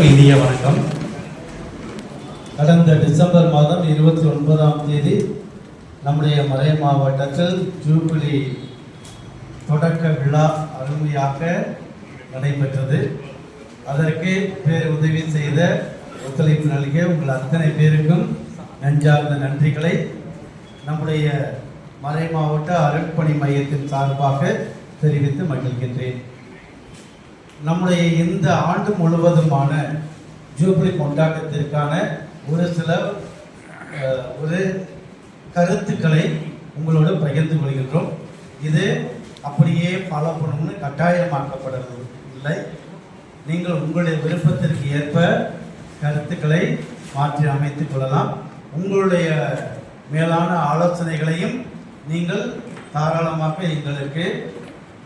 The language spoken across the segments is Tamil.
அனைவருக்கும் இனிய வணக்கம். கடந்த டிசம்பர் மாதம் இருபத்தி ஒன்பதாம் தேதி நம்முடைய மறை மாவட்டத்தில் ஜூபிலி தொடக்க விழா அருமையாக நடைபெற்றது. அதற்கு பேர் உதவி செய்த ஒத்துழைப்பு நல்கிய உங்கள் அத்தனை பேருக்கும் நெஞ்சார்ந்த நன்றிகளை. நம்முடைய மறை மாவட்ட அருட்பணி மையத்தின் சார்பாக தெரிவித்து மகிழ்கின்றேன். நம்முடைய இந்த ஆண்டு முழுவதுமான ஜூப்ளி கொண்டாட்டத்திற்கான ஒரு சில ஒரு கருத்துக்களை உங்களோடு பகிர்ந்து கொள்கின்றோம். இது அப்படியே ஃபாலோ பண்ணணும்னு இல்லை. நீங்கள் உங்களுடைய விருப்பத்திற்கு ஏற்ப கருத்துக்களை மாற்றி அமைத்துக் கொள்ளலாம். உங்களுடைய மேலான ஆலோசனைகளையும் நீங்கள் தாராளமாக எங்களுக்கு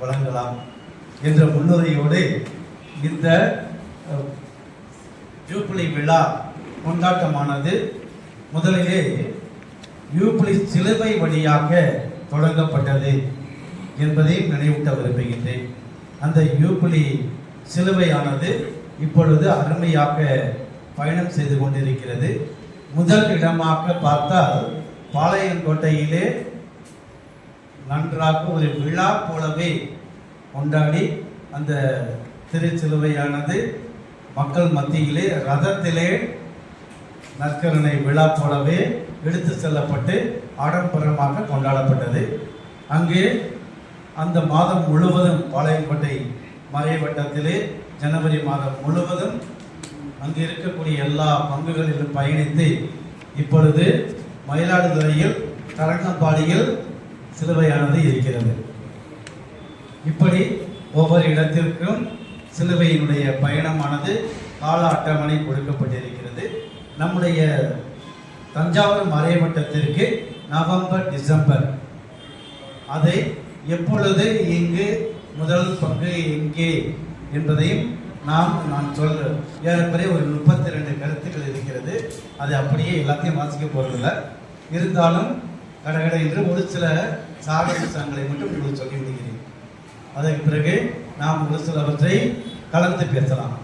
வழங்கலாம். என்ற முன்னுரையோடு இந்த அஹ், விழா கொண்டாட்டமானது முதலிலே யூபிலி சிலுவை வழியாக தொடங்கப்பட்டது என்பதை நினைவூட்ட விரும்புகின்றேன். அந்த யூபிலி சிலுவையானது இப்பொழுது அருமையாக பயணம் செய்து கொண்டிருக்கிறது. முதல் இடமாக பார்த்தால் பாளையங்கோட்டையிலே நன்றாக ஒரு விழா போலவே கொண்டாடி அந்த திருச்சிலுவையானது மக்கள் மத்தியிலே ரதத்திலே நற்கரணை விழா போலவே எடுத்து செல்லப்பட்டு ஆடம்பரமாக கொண்டாடப்பட்டது. அங்கே அந்த மாதம் முழுவதும் பாளையங்கோட்டை மறைவட்டத்திலே ஜனவரி மாதம் முழுவதும் அங்கு இருக்கக்கூடிய எல்லா பங்குகளிலும் பயணித்து இப்பொழுது மயிலாடுதுறையில் தரங்கம்பாடியில் சிலுவையானது இருக்கிறது. இப்படி ஒவ்வொரு இடத்திற்கும் சிலுவையினுடைய பயணமானது கால அட்டவணை கொடுக்கப்பட்டிருக்கிறது. நம்முடைய தஞ்சாவூர் மறைவட்டத்திற்கு நவம்பர் டிசம்பர். அதை எப்பொழுது இங்கு முதல் பங்கு எங்கே என்பதையும் நாம் நான் சொல்கிறேன் ஏறக்குறைய ஒரு முப்பத்தி ரெண்டு கருத்துக்கள் இருக்கிறது. அது அப்படியே எல்லாத்தையும் வாசிக்க போறதில்ல. இருந்தாலும் கடகட என்று ஒரு சில சாகசங்களை மட்டும் உங்களுக்கு சொல்லி விடுகிறேன் அதற்கு பிறகு நாம் ஒரு சிலவற்றை கலந்து பேசலாம்.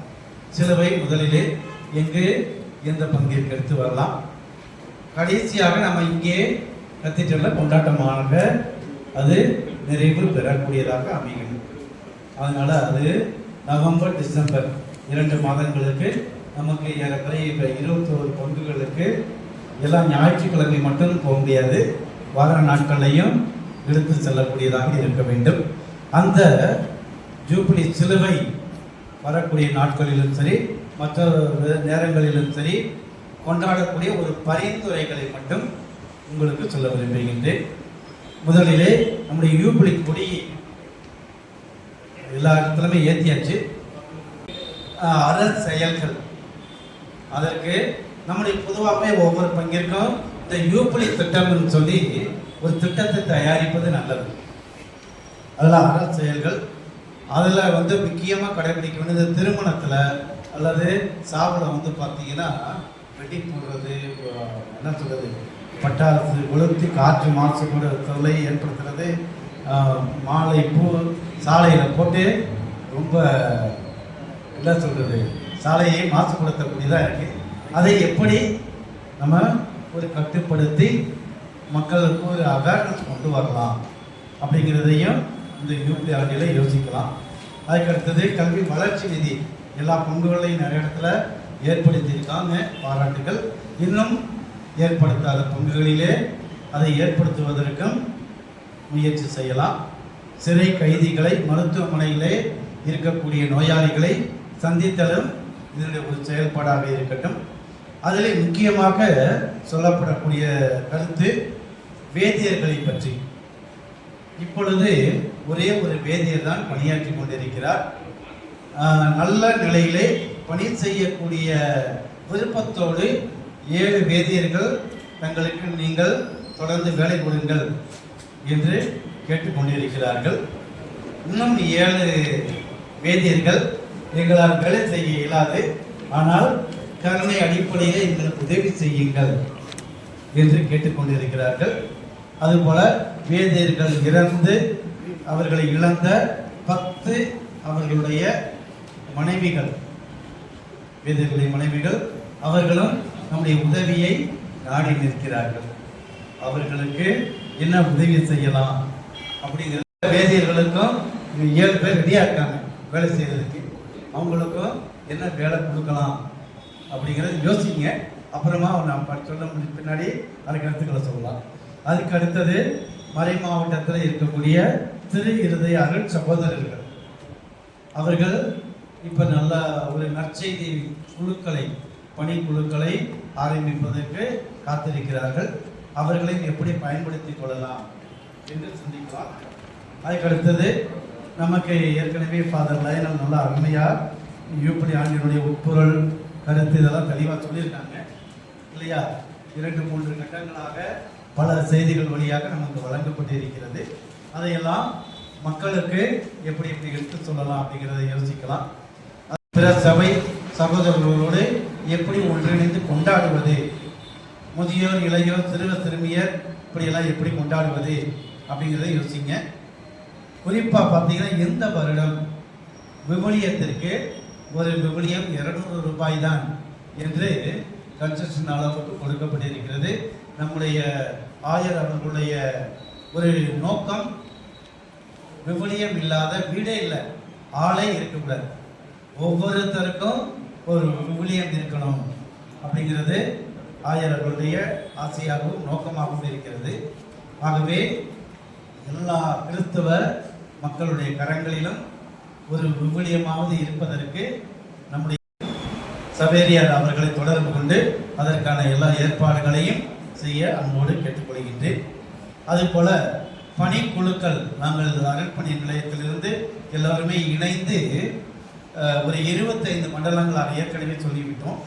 சிலவை முதலிலே எங்கு எந்த பங்கிற்கு எடுத்து வரலாம். கடைசியாக நம்ம இங்கே கத்திட்டுள்ள கொண்டாட்டமாக அது நிறைவு பெறக்கூடியதாக அமையும். அதனால் அது நவம்பர் டிசம்பர் இரண்டு மாதங்களுக்கு நமக்கு ஏறக்குறைய இப்போ இருபத்தோரு பங்குகளுக்கு எல்லாம் ஞாயிற்றுக்கிழமை மட்டும் போக முடியாது. வார நாட்களையும் எடுத்து செல்லக்கூடியதாக இருக்க வேண்டும். அந்த ஜூப்ளி சிலுவை வரக்கூடிய நாட்களிலும் சரி மற்ற நேரங்களிலும் சரி கொண்டாடக்கூடிய ஒரு பரிந்துரைகளை மட்டும் உங்களுக்கு சொல்ல விரும்புகின்றேன். முதலிலே நம்முடைய யூபிளி கொடி எல்லா இடத்துலையுமே ஏற்றியாச்சு அற செயல்கள். அதற்கு நம்முடைய பொதுவாகவே ஒவ்வொரு பங்கிற்கும் இந்த யூபிளி திட்டம்னு சொல்லி ஒரு திட்டத்தை தயாரிப்பது நல்லது. அதெல்லாம் அற செயல்கள். அதில் வந்து முக்கியமாக கடைபிடிக்க வேண்டியது திருமணத்தில் அல்லது சாப்பிட வந்து பார்த்தீங்கன்னா வெட்டி போடுறது என்ன சொல்கிறது பட்டாசு கொளுத்தி காற்று மாசு கூட தொல்லை ஏற்படுத்துறது மாலை பூ சாலையில் போட்டு ரொம்ப என்ன சொல்கிறது சாலையை மாசுபடுத்தக்கூடியதாக இருக்குது அதை எப்படி நம்ம ஒரு கட்டுப்படுத்தி மக்களுக்கு ஒரு அவேர்னஸ் கொண்டு வரலாம் அப்படிங்கிறதையும் இந்த யூபி ஆண்டியில் யோசிக்கலாம். அதுக்கு அடுத்தது கல்வி வளர்ச்சி நிதி. எல்லா பங்குகளையும் நிறைய இடத்துல ஏற்படுத்தியிருக்காங்க பாராட்டுகள். இன்னும் ஏற்படுத்தாத பங்குகளிலே அதை ஏற்படுத்துவதற்கும் முயற்சி செய்யலாம். சிறை கைதிகளை மருத்துவமனையிலே இருக்கக்கூடிய நோயாளிகளை சந்தித்தலும் இதனுடைய ஒரு செயல்பாடாக இருக்கட்டும். அதில் முக்கியமாக சொல்லப்படக்கூடிய கருத்து வேதியர்களை பற்றி. இப்பொழுது ஒரே ஒரு வேதியர் தான் பணியாற்றி கொண்டிருக்கிறார். நல்ல நிலையிலே பணி செய்யக்கூடிய விருப்பத்தோடு ஏழு வேதியர்கள் தங்களுக்கு நீங்கள் தொடர்ந்து வேலை கொடுங்கள் என்று கேட்டுக்கொண்டிருக்கிறார்கள் இன்னும் ஏழு வேதியர்கள் எங்களால் வேலை செய்ய இயலாது. ஆனால் கருணை அடிப்படையில் எங்களுக்கு உதவி செய்யுங்கள் என்று கேட்டுக்கொண்டிருக்கிறார்கள் அதுபோல வேதியர்கள் இறந்து அவர்களை இழந்த பத்து அவர்களுடைய மனைவிகள் வேதியர்களுடைய மனைவிகள் அவர்களும் நம்முடைய உதவியை நாடி நிற்கிறார்கள். அவர்களுக்கு என்ன உதவி செய்யலாம் அப்படிங்கிற வேதியர்களுக்கும் ஏழு பேர் ரெடியாக இருக்காங்க வேலை செய்கிறதுக்கு அவங்களுக்கும் என்ன வேலை கொடுக்கலாம் அப்படிங்கிறத யோசிங்க. அப்புறமா நான் சொல்ல முடிஞ்ச பின்னாடி அதுக்கு கருத்துக்களை சொல்லலாம். அதுக்கு அடுத்தது மறை மாவட்டத்தில் இருக்கக்கூடிய திரு இருதய அருள் சகோதரர்கள். அவர்கள் இப்போ நல்ல ஒரு நற்செய்தி குழுக்களை பணிக்குழுக்களை ஆரம்பிப்பதற்கு காத்திருக்கிறார்கள். அவர்களை எப்படி பயன்படுத்திக் கொள்ளலாம் என்று சிந்திக்கலாம். அதுக்கு அடுத்தது நமக்கு ஏற்கனவே ஃபாதர் லயனல் நல்லா அருமையாக யூப்படி ஆண்டினுடைய உட்பொருள் கருத்து இதெல்லாம் தெளிவாக சொல்லியிருக்காங்க. இல்லையா? இரண்டு மூன்று கட்டங்களாக பல செய்திகள் வழியாக நமக்கு வழங்கப்பட்டிருக்கிறது. அதையெல்லாம் மக்களுக்கு எப்படி எப்படி எடுத்து சொல்லலாம் அப்படிங்கிறத யோசிக்கலாம். பிற சபை சகோதரர்களோடு எப்படி ஒன்றிணைந்து கொண்டாடுவது? முதியோர் இளையோர் சிறுவ சிறுமியர் இப்படியெல்லாம் எப்படி கொண்டாடுவது அப்படிங்கிறத யோசிங்க. குறிப்பாக பார்த்தீங்கன்னா எந்த வருடம் விவிலியத்திற்கு ஒரு விவிலியம் இருநூறு ரூபாய் தான் என்று கன்ஸ்ட்ரக்ஷன் அளவுக்கு கொடுக்கப்பட்டிருக்கிறது. நம்முடைய ஆயர் அவர்களுடைய ஒரு நோக்கம் விவிலியம் இல்லாத வீடே இல்லை ஆளே இருக்கக்கூடாது. ஒவ்வொருத்தருக்கும் ஒரு விவிலியம் இருக்கணும் அப்படிங்கிறது ஆயர் அவர்களுடைய ஆசையாகவும் நோக்கமாகவும் இருக்கிறது. ஆகவே எல்லா கிறிஸ்தவ மக்களுடைய கரங்களிலும் ஒரு விவிலியமாவது இருப்பதற்கு நம்முடைய சவேரியார் அவர்களை தொடர்பு கொண்டு அதற்கான எல்லா ஏற்பாடுகளையும் செய்ய அன்போடு கேட்டுக்கொள்கின்றேன். அதுபோல பணிக்குழுக்கள் நாங்கள் அருள்பணி நிலையத்திலிருந்து எல்லோருமே இணைந்து ஒரு இருபத்தைந்து மண்டலங்களாக ஏற்கனவே சொல்லிவிட்டோம்.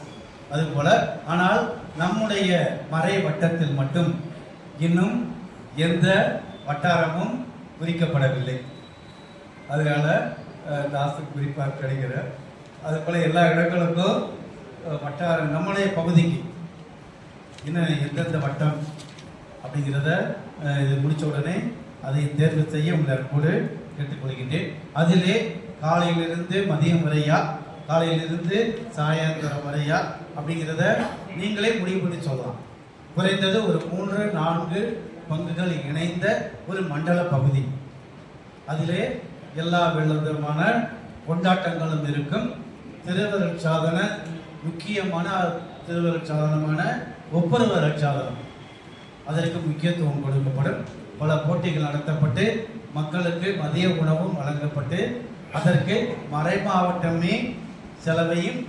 அதுபோல ஆனால் நம்முடைய மறை வட்டத்தில் மட்டும் இன்னும் எந்த வட்டாரமும் குறிக்கப்படவில்லை அதனால தாசு குறிப்பாக கிடைக்கிறார் அதுபோல் எல்லா இடங்களுக்கும் வட்டாரம் நம்முடைய பகுதிக்கு என்ன எந்தெந்த வட்டம் அப்படிங்கிறத இது முடித்த உடனே அதை தேர்வு செய்ய உங்களை கூட கேட்டுக்கொள்கின்றேன். அதிலே காலையிலிருந்து மதியம் வரையா காலையிலிருந்து சாயந்தரம் வரையா அப்படிங்கிறத நீங்களே முடிவு பண்ணி சொல்லலாம். குறைந்தது ஒரு மூன்று நான்கு பங்குகள் இணைந்த ஒரு மண்டல பகுதி. அதிலே எல்லா விதமான கொண்டாட்டங்களும் இருக்கும். திருவருட் சாதன முக்கியமான திருவருட் சாதனமான ஒப்புரவு ரட்சாதனம் அதற்கு முக்கியத்துவம் கொடுக்கப்படும். பல போட்டிகள் நடத்தப்பட்டு மக்களுக்கு மதிய உணவும் வழங்கப்பட்டு அதற்கு மறைமாவட்டமே செலவையும்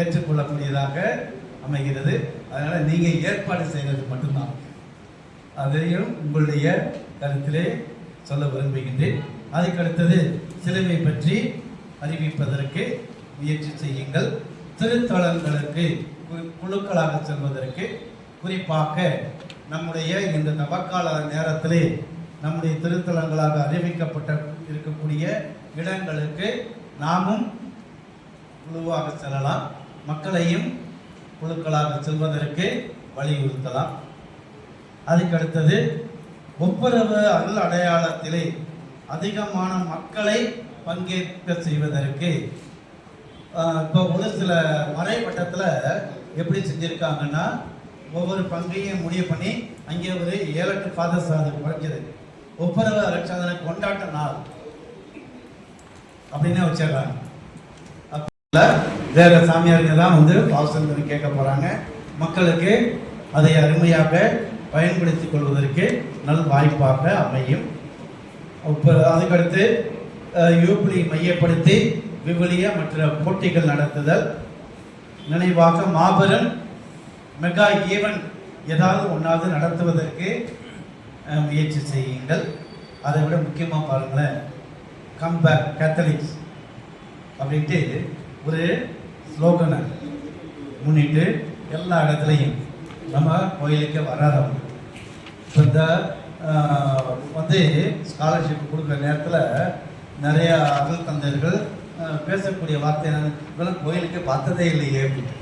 ஏற்றுக்கொள்ளக்கூடியதாக அமைகிறது. அதனால் நீங்கள் ஏற்பாடு செய்கிறது மட்டும்தான். அதையும் உங்களுடைய கருத்திலே சொல்ல விரும்புகின்றேன். அதுக்கடுத்தது சிலுவை பற்றி அறிவிப்பதற்கு முயற்சி செய்யுங்கள். திருத்தலங்களுக்கு குழுக்களாக செல்வதற்கு குறிப்பாக நம்முடைய இந்த தவக்கால நேரத்திலே நம்முடைய திருத்தலங்களாக அறிவிக்கப்பட்ட இருக்கக்கூடிய இடங்களுக்கு நாமும் குழுவாக செல்லலாம். மக்களையும் குழுக்களாக செல்வதற்கு வலியுறுத்தலாம். அதுக்கடுத்தது ஒப்புரவு அருள் அடையாளத்திலே அதிகமான மக்களை பங்கேற்க செய்வதற்கு இப்போ ஒரு சில மறைவட்டத்தில் எப்படி செஞ்சுருக்காங்கன்னா ஒவ்வொரு பங்கையும் முடிவு பண்ணி அங்கே ஒரு ஏழு எட்டு ஃபாதர்ஸ் அது குறைஞ்சது. ஒப்புரவு ரட்சாதன கொண்டாட்ட நாள் அப்படின்னு வச்சிடுறாங்க. அப்போ வேற சாமியாருங்க தான் வந்து பாவசந்தன் கேட்க போகிறாங்க மக்களுக்கு அதை அருமையாக பயன்படுத்திக் கொள்வதற்கு நல் வாய்ப்பாக அமையும். அதுக்கடுத்து அஹ், யூப்ளி மையப்படுத்தி விவிலிய மற்ற போட்டிகள் நடத்துதல். நினைவாக மாபெரும் மெகா ஈவன் ஏதாவது ஒன்றாவது நடத்துவதற்கு முயற்சி செய்யுங்கள். அதை விட முக்கியமாக பாருங்களேன். கம்பேக் கேத்தலிக்ஸ் அப்படின்ட்டு ஒரு ஸ்லோகனை முன்னிட்டு எல்லா இடத்துலையும் நம்ம கோயிலுக்கு வராதவங்க. இப்போ இந்த வந்து ஸ்காலர்ஷிப் கொடுக்குற நேரத்தில் நிறையா அருள் தந்தையர்கள் பேசக்கூடிய வார்த்தை என்னன்னு இவெல்லாம் கோயிலுக்கு பார்த்ததே இல்லையே. அப்படின்ட்டு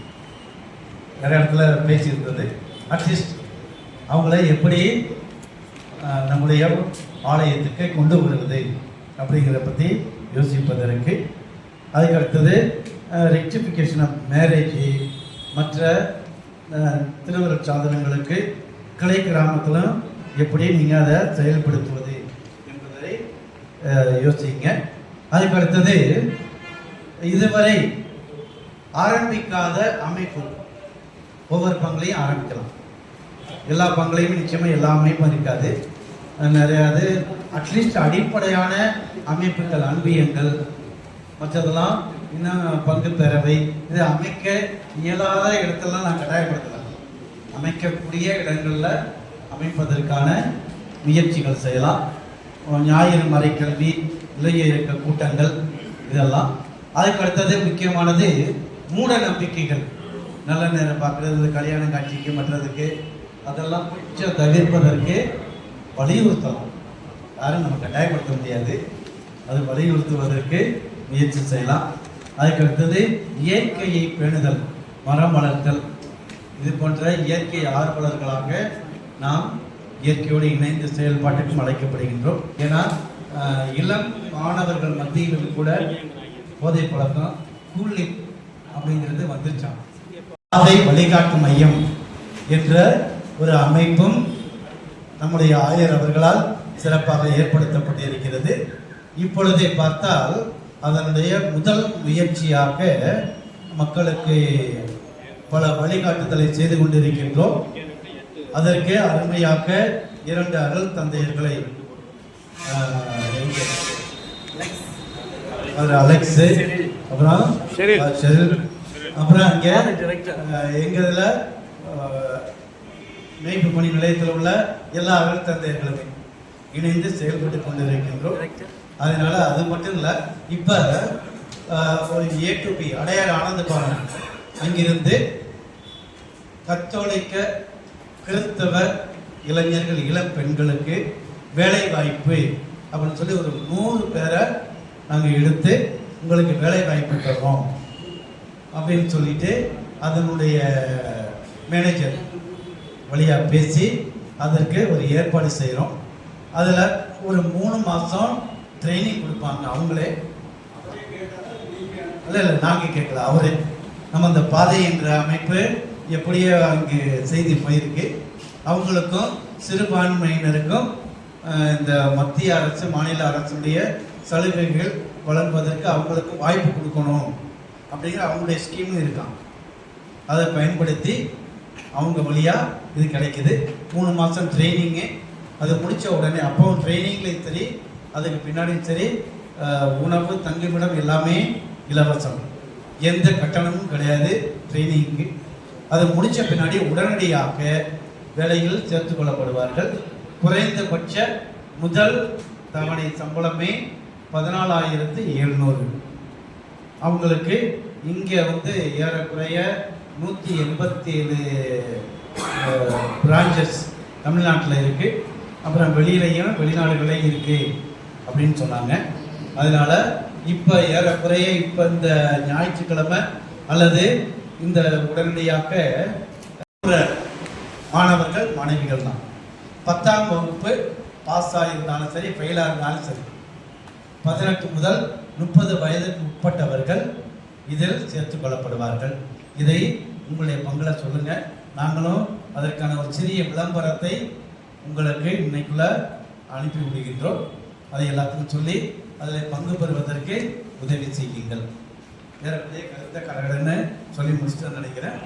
நிறைய இடத்துல பேசியிருந்தது. அட்லீஸ்ட் அவங்கள எப்படி நம்முடைய ஆலயத்துக்கு கொண்டு வருவது அப்படிங்கிறத பற்றி யோசிப்பதற்கு. அதுக்கு அடுத்தது ரெக்டிஃபிகேஷன் ஆஃப் மேரேஜ் மற்ற அஹ், திருவருட் சாதனங்களுக்கு கிளை கிராமத்திலும் எப்படி நீங்கள் அதை செயல்படுத்துவது என்பதை யோசிங்க. அதுக்கு அடுத்தது இதுவரை ஆரம்பிக்காத அமைப்பு. ஒவ்வொரு பங்களையும் ஆரம்பிக்கலாம். எல்லா பங்களையும் நிச்சயமாக எல்லா அமைப்பும் இருக்காது. நிறையா அது அட்லீஸ்ட் அடிப்படையான அமைப்புகள் அன்பியங்கள் மற்றதெல்லாம் இன்னும் பங்கு பேரவை இது அமைக்க இயலாத இடத்தெல்லாம் நான் கட்டாயப்படுத்தலாம். அமைக்கக்கூடிய இடங்களில் அமைப்பதற்கான முயற்சிகள் செய்யலாம். ஞாயிறு மறைக்கல்வி இளைய இயக்க கூட்டங்கள் இதெல்லாம். அதுக்கு அடுத்தது முக்கியமானது மூட நம்பிக்கைகள். நல்ல நேரம் பார்க்குறது கல்யாண காட்சிக்கு மற்றதுக்கு அதெல்லாம் கொஞ்சம் தவிர்ப்பதற்கு வலியுறுத்தலாம் யாரும் நம்ம கட்டாயப்படுத்த முடியாது. அது வலியுறுத்துவதற்கு முயற்சி செய்யலாம். அதுக்கு அடுத்தது இயற்கையை பேணுதல் மரம் வளர்த்தல். இது போன்ற இயற்கை ஆர்வலர்களாக நாம் இயற்கையோடு இணைந்து செயல்பாட்டுக்கும் அழைக்கப்படுகின்றோம். ஏன்னா இளம் மாணவர்கள் மத்தியிலும் கூட போதை பழக்கம் கூலி அப்படிங்கிறது வந்துருச்சான் பாதை வழிகாட்டு மையம் என்ற ஒரு அமைப்பும் நம்முடைய ஆயர் அவர்களால் சிறப்பாக ஏற்படுத்தப்பட்டிருக்கிறது. இப்பொழுதை பார்த்தால் அதனுடைய முதல் முயற்சியாக மக்களுக்கு பல வழிகாட்டுதலை செய்து கொண்டிருக்கின்றோம். அதற்கு அருமையாக இரண்டு அருள் தந்தையர்களை அவர் அலெக்ஸ் அப்புறம். அப்புறம் அங்கே அஹ், எங்க இதுல அஹ், மேய்ப்பு பணி நிலையத்தில் உள்ள எல்லா அருள் தந்தையர்களுமே இணைந்து செயல்பட்டு கொண்டிருக்கின்றோம். அதனால அது மட்டும் இல்ல இப்ப ஒரு ஏ டு பி அடையாறு ஆனந்த பாலன் அங்கிருந்து கத்தோலிக்க கிறிஸ்தவ இளைஞர்கள் இளம் பெண்களுக்கு வேலை வாய்ப்பு அப்படின்னு சொல்லி ஒரு நூறு பேரை நாங்கள் எடுத்து உங்களுக்கு வேலை வாய்ப்பு தர்றோம் அப்படின்னு சொல்லிட்டு அதனுடைய மேனேஜர் வழியாக பேசி அதற்கு ஒரு ஏற்பாடு செய்கிறோம் அதில் ஒரு மூணு மாதம் ட்ரைனிங் கொடுப்பாங்க அவங்களே. இல்லை இல்லை நாங்கள் கேட்கல அவரே. நம்ம அந்த பாதை என்ற அமைப்பு எப்படியோ அங்கு செய்தி போயிருக்கு. அவங்களுக்கும் சிறுபான்மையினருக்கும் இந்த மத்திய அரசு மாநில அரசுடைய சலுகைகள் வழங்குவதற்கு அவங்களுக்கு வாய்ப்பு கொடுக்கணும் அப்படிங்கிற அவங்களுடைய ஸ்கீமும் இருக்கான் அதை பயன்படுத்தி அவங்க வழியாக இது கிடைக்குது. மூணு மாதம் ட்ரைனிங்கு அது முடித்த உடனே அப்போவும் ட்ரைனிங்லேயும் சரி அதுக்கு பின்னாடியும் சரி உணவு தங்குமிடம் எல்லாமே இலவசம். எந்த கட்டணமும் கிடையாது ட்ரைனிங்க்கு அது முடித்த பின்னாடி உடனடியாக வேலையில் சேர்த்து கொள்ளப்படுவார்கள். குறைந்தபட்ச முதல் தவணை சம்பளமே பதினாலாயிரத்து எழுநூறு. அவங்களுக்கு இங்கே வந்து ஏறக்குறைய நூற்றி எண்பத்தி ஏழு பிரான்ச்சஸ் தமிழ்நாட்டில் இருக்குது அப்புறம் வெளியிலையும் வெளிநாடுகளையும் இருக்குது அப்படின்னு சொன்னாங்க. அதனால இப்போ ஏறக்குறைய இப்போ இந்த ஞாயிற்றுக்கிழமை அல்லது இந்த உடனடியாக மாணவர்கள் மாணவிகள் தான் பத்தாம் வகுப்பு பாஸ் ஆகியிருந்தாலும் சரி ஃபெயிலாக இருந்தாலும் சரி. பதினெட்டு முதல் முப்பது வயதுக்கு உட்பட்டவர்கள் இதில் சேர்த்து கொள்ளப்படுவார்கள். இதை உங்களுடைய பங்குல சொல்லுங்க. நாங்களும் அதற்கான ஒரு சிறிய விளம்பரத்தை உங்களுக்கு இன்னைக்குள்ள அனுப்பி விடுகின்றோம். அதை எல்லாத்துக்கும் சொல்லி அதில் பங்கு பெறுவதற்கு உதவி செய்யுங்கள். வேற கருத்தை கடகடன்னு சொல்லி முடிச்சுட்டு நினைக்கிறேன்.